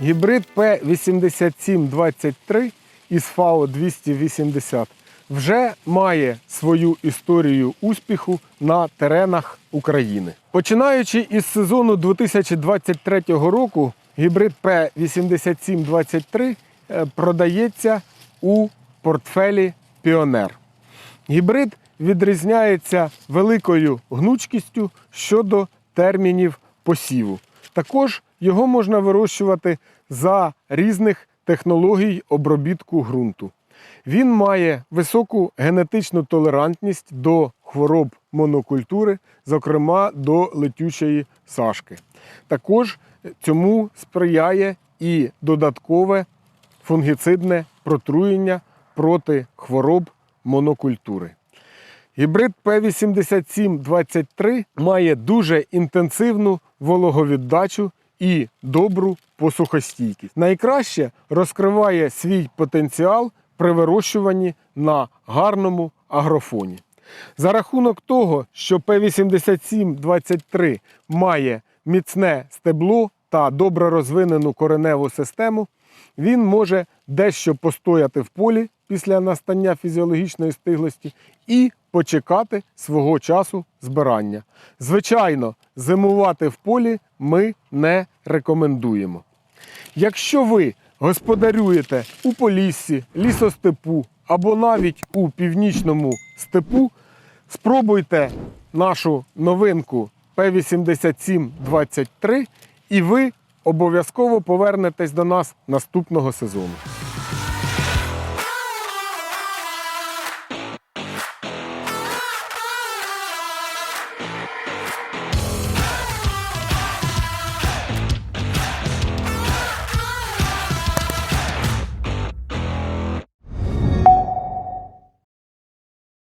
Гібрид П8723 із ФАО 280 вже має свою історію успіху на теренах України. Починаючи із сезону 2023 року, гібрид П8723 е, продається у портфелі Піонер. Гібрид відрізняється великою гнучкістю щодо термінів посіву. Також його можна вирощувати за різних технологій обробітку ґрунту. Він має високу генетичну толерантність до хвороб монокультури, зокрема до летючої сашки. Також цьому сприяє і додаткове фунгіцидне протруєння проти хвороб монокультури. Гібрид П8723 має дуже інтенсивну вологовіддачу і добру посухостійкість. Найкраще розкриває свій потенціал при вирощуванні на гарному агрофоні. За рахунок того, що П8723 має міцне стебло та добре розвинену кореневу систему, він може дещо постояти в полі після настання фізіологічної стиглості і почекати свого часу збирання. Звичайно, зимувати в полі ми не рекомендуємо. Якщо ви господарюєте у Поліссі, лісостепу або навіть у північному степу, спробуйте нашу новинку P8723 і ви обов'язково повернетесь до нас наступного сезону.